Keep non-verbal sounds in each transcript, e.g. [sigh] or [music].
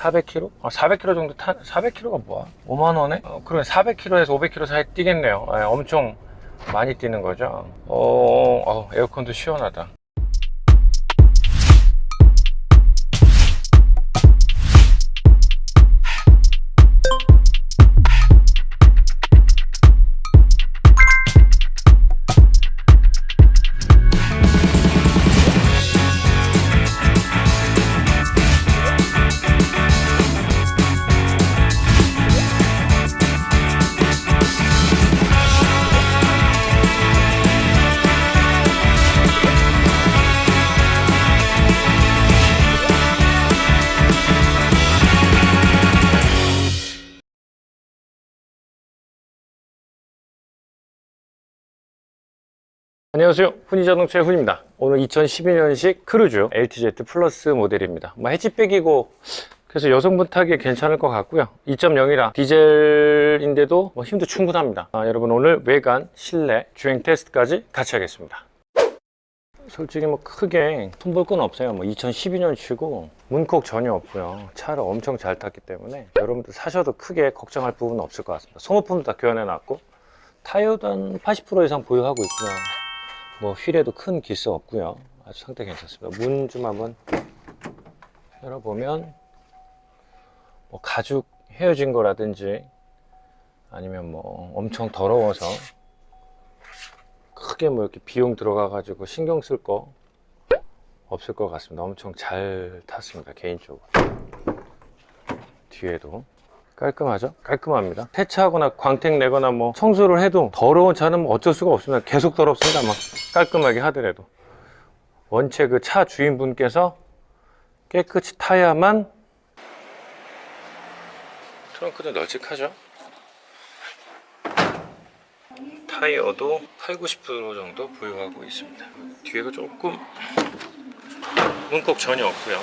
400km? 아, 400km 정도 타, 400km가 뭐야? 5만원에? 어, 그러면 400km에서 500km 사이 뛰겠네요. 예, 엄청 많이 뛰는 거죠. 어, 어, 에어컨도 시원하다. 안녕하세요. 훈이자동차의 훈입니다. 오늘 2012년식 크루즈 LTZ 플러스 모델입니다. 뭐 해치백이고 그래서 여성분 타기에 괜찮을 것 같고요. 2.0이라 디젤인데도 뭐 힘도 충분합니다. 아, 여러분 오늘 외관, 실내, 주행 테스트까지 같이 하겠습니다. 솔직히 뭐 크게 손볼 건 없어요. 뭐 2012년 치고 문콕 전혀 없고요. 차를 엄청 잘 탔기 때문에 여러분들 사셔도 크게 걱정할 부분은 없을 것 같습니다. 소모품도 다 교환해 놨고 타이어도 한 80% 이상 보유하고 있고요. 뭐 휠에도 큰 기스 없고요. 아주 상태 괜찮습니다. 문 좀 한번 열어보면 뭐 가죽 헤어진 거라든지 아니면 뭐 엄청 더러워서 크게 뭐 이렇게 비용 들어가 가지고 신경 쓸 거 없을 것 같습니다. 엄청 잘 탔습니다. 개인적으로. 뒤에도 깔끔하죠? 깔끔합니다. 세차하거나 광택 내거나 뭐 청소를 해도 더러운 차는 뭐 어쩔 수가 없습니다. 계속 더럽습니다. 막 깔끔하게 하더라도. 원체 그 차 주인분께서 깨끗이 타야만 트렁크도 널찍하죠? 타이어도 8, 90% 정도 보유하고 있습니다. 뒤에가 조금 문콕 전혀 없고요.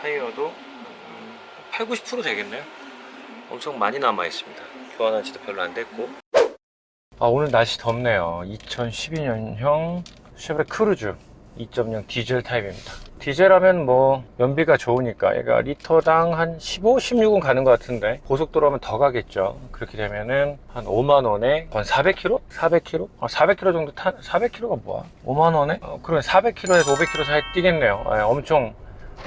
타이어도 음, 8, 90% 되겠네요. 엄청 많이 남아 있습니다. 교환한 지도 별로 안 됐고. 아 오늘 날씨 덥네요. 2012년형 쉐보레 크루즈 2.0 디젤 타입입니다. 디젤하면 뭐 연비가 좋으니까 얘가 리터당 한 15, 16은 가는 것 같은데 고속도로면 더 가겠죠. 그렇게 되면은 한 5만 원에 한 400km? 400km? 아, 400km 정도 타 400km가 뭐야? 5만 원에? 어, 그러면 400km에서 500km 사이 뛰겠네요. 예, 엄청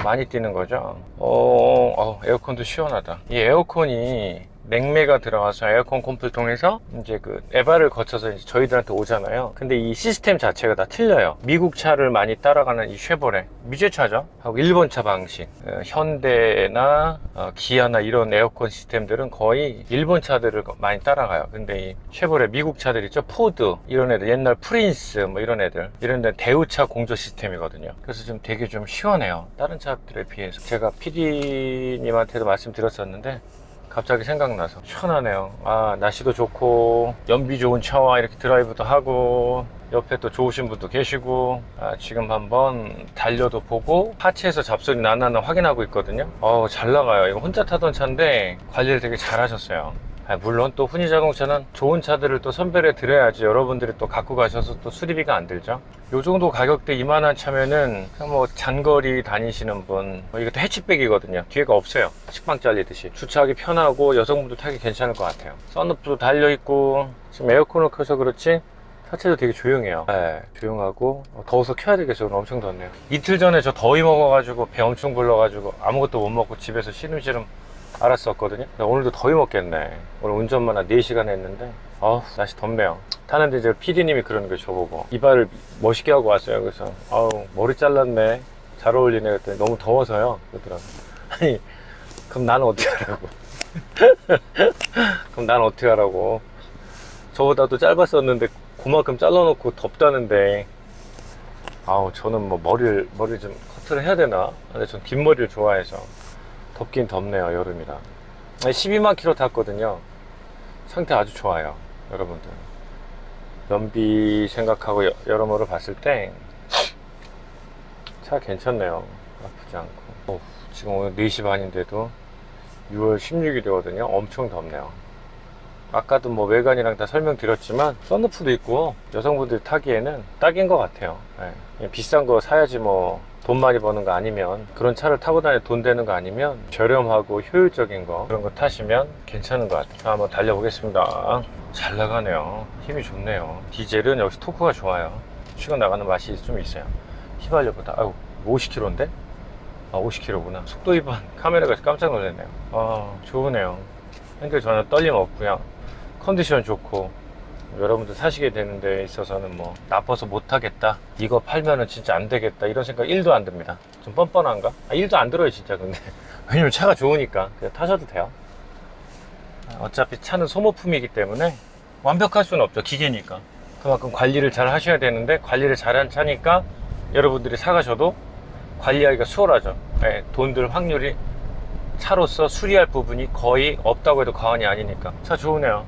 많이 뛰는 거죠. 어, 어, 에어컨도 시원하다. 이 에어컨이 냉매가 들어와서 에어컨 콤프를 통해서 이제 그 에바를 거쳐서 이제 저희들한테 오잖아요. 근데 이 시스템 자체가 다 틀려요. 미국 차를 많이 따라가는 이 쉐보레 미제차죠. 하고 일본 차 방식. 어, 현대나 어, 기아나 이런 에어컨 시스템들은 거의 일본 차들을 많이 따라가요. 근데 이 쉐보레 미국 차들 있죠. 포드 이런 애들 옛날 프린스 뭐 이런 애들 이런 데 대우차 공조 시스템이거든요. 그래서 좀 되게 좀 시원해요. 다른 차들에 비해서 제가 PD님한테도 말씀드렸었는데 갑자기 생각나서 시원하네요. 아, 날씨도 좋고, 연비 좋은 차와 이렇게 드라이브도 하고, 옆에 또 좋으신 분도 계시고, 아, 지금 한번 달려도 보고, 하체에서 잡소리 나나나 확인하고 있거든요. 어우, 잘 나가요. 이거 혼자 타던 차인데, 관리를 되게 잘 하셨어요. 아, 물론 또 훈이 자동차는 좋은 차들을 또 선별해 드려야지 여러분들이 또 갖고 가셔서 또 수리비가 안 들죠. 요 정도 가격대 이만한 차면은 뭐 장거리 다니시는 분, 뭐 이것도 해치백이거든요. 뒤에가 없어요. 식빵 잘리듯이. 주차하기 편하고 여성분도 타기 괜찮을 것 같아요. 썬루프도 달려있고, 지금 에어컨을 켜서 그렇지 자체도 되게 조용해요. 네, 조용하고 어, 더워서 켜야 되겠어요. 오늘 엄청 덥네요. 이틀 전에 저 더위 먹어가지고 배 엄청 불러가지고 아무것도 못 먹고 집에서 시름시름 알았었거든요. 오늘도 더위 먹겠네. 오늘 운전만 한 4시간 했는데 아우 날씨 덥네요. 타는데 이제 PD님이 그러는 거 저보고 이발을 멋있게 하고 왔어요. 그래서 아우 머리 잘랐네. 잘 어울리네 그랬더니 너무 더워서요. 그러더라고. [laughs] 아니 그럼 나는 어떻게 하라고? [laughs] 그럼 나는 어떻게 하라고? 저보다도 짧았었는데 그만큼 잘라놓고 덥다는데 아우 저는 뭐 머리를 머리 좀 커트를 해야 되나? 근데 전긴 머리를 좋아해서 덥긴 덥네요 여름이라. 12만 킬로 탔거든요. 상태 아주 좋아요 여러분들. 연비 생각하고 여, 여러모로 봤을 때 차 괜찮네요. 나쁘지 않고. 어, 지금 오늘 4시 반인데도 6월 16일이거든요. 엄청 덥네요 아까도 뭐 외관이랑 다 설명드렸지만 썬루프도 있고 여성분들이 타기에는 딱인 것 같아요. 예. 비싼 거 사야지 뭐 돈 많이 버는 거 아니면 그런 차를 타고 다니 돈 되는 거 아니면 저렴하고 효율적인 거 그런 거 타시면 괜찮은 것 같아요. 자, 한번 달려보겠습니다. 잘 나가네요. 힘이 좋네요. 디젤은 역시 토크가 좋아요. 치고 나가는 맛이 좀 있어요. 휘발유보다 아유 50km인데? 아 50km구나. 속도 위반 카메라가 깜짝 놀랐네요. 아 좋으네요. 핸들 전혀 떨림 없고요 컨디션 좋고 여러분들 사시게 되는 데 있어서는 뭐 나빠서 못하겠다 이거 팔면은 진짜 안 되겠다 이런 생각 1도 안 듭니다. 좀 뻔뻔한가? 아, 1도 안 들어요 진짜. 근데 [laughs] 왜냐면 차가 좋으니까 그냥 타셔도 돼요. 어차피 차는 소모품이기 때문에 완벽할 수는 없죠 기계니까. 그만큼 관리를 잘 하셔야 되는데 관리를 잘한 차니까 여러분들이 사가셔도 관리하기가 수월하죠. 예, 돈들 확률이 차로서 수리할 부분이 거의 없다고 해도 과언이 아니니까. 차 좋으네요.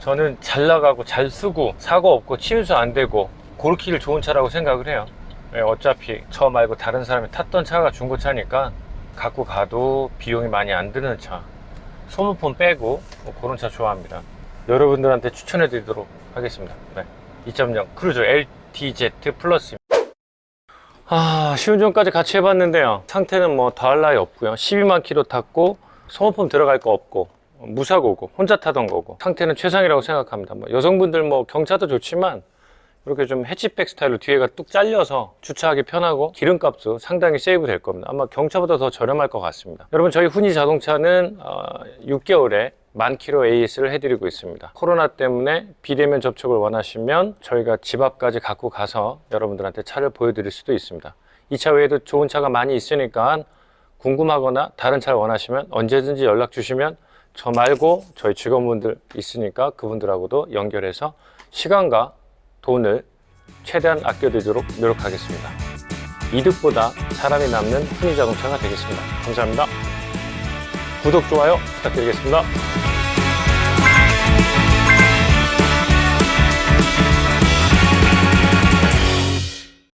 저는 잘 나가고 잘 쓰고 사고 없고 침수 안 되고 고르키를 좋은 차라고 생각을 해요. 예, 어차피 저 말고 다른 사람이 탔던 차가 중고차니까 갖고 가도 비용이 많이 안 드는 차. 소모품 빼고 뭐 그런 차 좋아합니다. 여러분들한테 추천해 드리도록 하겠습니다. 네. 2.0 크루저 LTZ 플러스 아, 시운전까지 같이 해봤는데요. 상태는 뭐 더할 나위 없고요. 12만 킬로 탔고 소모품 들어갈 거 없고 무사고고 혼자 타던 거고 상태는 최상이라고 생각합니다. 뭐 여성분들 뭐 경차도 좋지만 이렇게 좀 해치백 스타일로 뒤에가 뚝 잘려서 주차하기 편하고 기름값도 상당히 세이브 될 겁니다. 아마 경차보다 더 저렴할 것 같습니다. 여러분 저희 훈이 자동차는 어, 6개월에 만 킬로 AS를 해드리고 있습니다. 코로나 때문에 비대면 접촉을 원하시면 저희가 집 앞까지 갖고 가서 여러분들한테 차를 보여드릴 수도 있습니다. 이 차 외에도 좋은 차가 많이 있으니까 궁금하거나 다른 차를 원하시면 언제든지 연락 주시면 저 말고 저희 직원분들 있으니까 그분들하고도 연결해서 시간과 돈을 최대한 아껴드리도록 노력하겠습니다. 이득보다 사람이 남는 훈이 자동차가 되겠습니다. 감사합니다. 구독, 좋아요 부탁드리겠습니다.